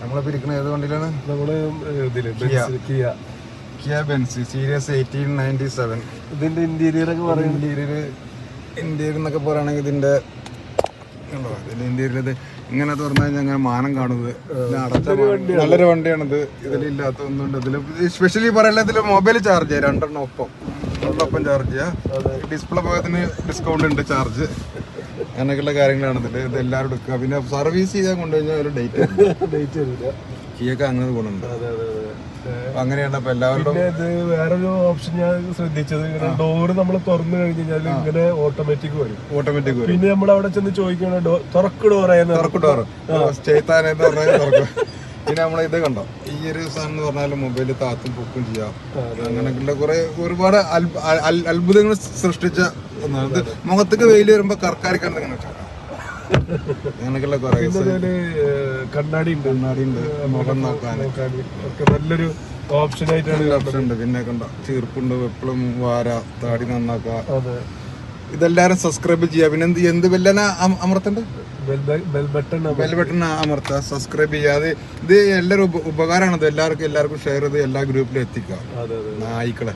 നമ്മളിപ്പോ ഇരിക്കുന്ന ഏത് വണ്ടിയിലാണ്? Benz Kia. Kia Benz series eighteen ninety seven. ഇതിന്റെ ഇന്റീരിയർ ഒക്കെ പറയുന്നത് ഇന്റീരിയർ ഇന്റീരിയർ എന്നൊക്കെ പറയുകയാണെങ്കിൽ ഇതിന്റെ കണ്ടോ? ഇതിന്റെ ഇന്റീരിയറിൽ ഇത് ഇങ്ങനെ തുറന്നു കഴിഞ്ഞാൽ അങ്ങനെ മാനം കാണുന്നത്. അടച്ച. നല്ലൊരു വണ്ടിയാണിത്. ഇതിലില്ലാത്ത ഒന്നുണ്ട് ഇതിൽ സ്പെഷ്യലി പറയുന്നത് ഇതിൽ മൊബൈൽ ചാർജ് ചെയ്യാം. രണ്ടെണ്ണം ഒപ്പം. രണ്ടൊപ്പം ചാർജ് ചെയ്യാം. ഡിസ്പ്ലേ ഭാഗത്തിന് ഡിസ്കൗണ്ട് ഉണ്ട് ചാർജ് അങ്ങനെയൊക്കെയുള്ള കാര്യങ്ങളാണ് ഇതിൽ ഇത് എല്ലാവരും എടുക്കുക. പിന്നെ സർവീസ് ചെയ്യാൻ കൊണ്ടുകഴിഞ്ഞാൽ ഒരു ഡേറ്റ് ഡേറ്റ് വരില്ല. കിയൊക്കെ അങ്ങനെ ഗുണമുണ്ട് അങ്ങനെയാണ് അപ്പൊ എല്ലാവരും ഇത് വേറൊരു ഓപ്ഷൻ ഞാൻ ശ്രദ്ധിച്ചത് ഇങ്ങനെ ഡോറ് നമ്മൾ തുറന്നു കഴിഞ്ഞു കഴിഞ്ഞാൽ ഇങ്ങനെ ഓട്ടോമാറ്റിക് വരും. ഓട്ടോമാറ്റിക് വരും. പിന്നെ നമ്മൾ അവിടെ ചെന്ന് ചോദിക്കണ തുറക്ക് ഡോറായെന്ന് തുറക്കിട്ടോറ് ചെയ്താനെന്ന് പറഞ്ഞാൽ തുറക്കും. പിന്നെ നമ്മൾ ഇത് കണ്ടോ? ഈ ഒരു സാധനം എന്ന് പറഞ്ഞാൽ മൊബൈലിൽ താത്തും പൊക്കും ചെയ്യാം. അങ്ങനെയൊക്കെ കുറെ ഒരുപാട് അത്ഭുതങ്ങൾ സൃഷ്ടിച്ച ഒന്നാണ് ഇത് മുഖത്തേക്ക് വെയിൽ വരുമ്പോ കർക്കാരിക്കാൻ ഇങ്ങനെ. അങ്ങനെയൊക്കെയുള്ള കുറെ കണ്ണാടി ഉണ്ട്. കണ്ണാടി ഉണ്ട്. മുഖം നോക്കാൻ. നല്ലൊരു ഓപ്ഷൻ ആയിട്ടാണ് ഓപ്ഷൻ ഉണ്ട്. പിന്നെ കണ്ട ചീർപ്പുണ്ട് വെപ്പളും വാര താടി നന്നാക്കുക. ഇതെല്ലാരും സബ്സ്ക്രൈബ് ചെയ്യാ. പിന്നെ എന്ത് എന്ത് ബെല്ലന അമർത്തണ്ട് ബെൽ ബട്ടൺ ബെൽ ബട്ടൺ അമർത്തുക സബ്സ്ക്രൈബ് ചെയ്യാതെ ഇത് എല്ലാരും ഉപകാരമാണ് എല്ലാവർക്കും എല്ലാവർക്കും ഷെയർ ചെയ്ത് എല്ലാ ഗ്രൂപ്പിലും എത്തിക്കുക. നായിക്കളെ.